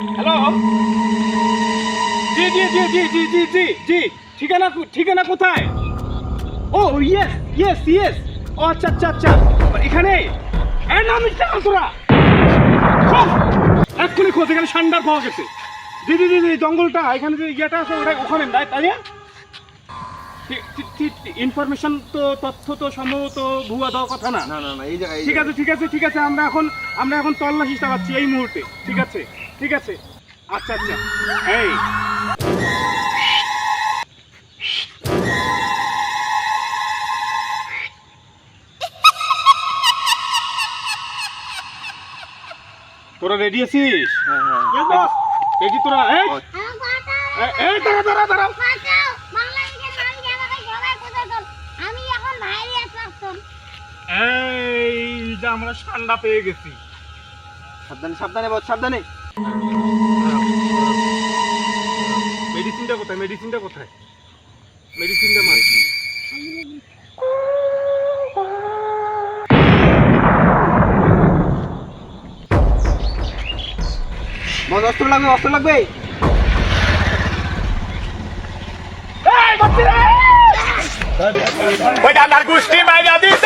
Hello জি জি জি জি জি জি জি জি। ঠিকানা ঠিকানা কোথায়? ও ইয়েস ইয়েস ইয়েস ও আচ্ছা আচ্ছা আচ্ছা। এখানে? এ নাম তোরা এক্ষুনি খোঁজ, এখানে সান্ডার পাওয়া গেছে। জি জি জি জঙ্গলটা, এখানে যে ইয়েটা আছে, ওটা ওখানে, তাই তাই ইনফরমেশন তো তথ্য তো সম্ভবত ভুয়া দেওয়ার কথা না। না না এই জায়গায় ঠিক আছে ঠিক আছে ঠিক আছে আমরা এখন আমরা এখন তল্লাশি চালাচ্ছি এই মুহূর্তে ঠিক আছে ঠিক আছে। আচ্ছা আচ্ছা এই। তোরা রেডি আছিস? হ্যাঁ হ্যাঁ। রেডি তোরা? এই। ও, এ- এই দাঁড়া দাঁড়া দাঁড়া। এই যে আমরা ঠান্ডা পেয়ে গেছি। সাবধানে সাবধানে বস সাবধানে। মেডিসিনটা কোথায় মেডিসিনটা কোথায়? মেডিসিনটা মার। বস অস্ত্র লাগবে অস্ত্র লাগবে। ওই ডান্ডার গুষ্টি মাইরা দিছে।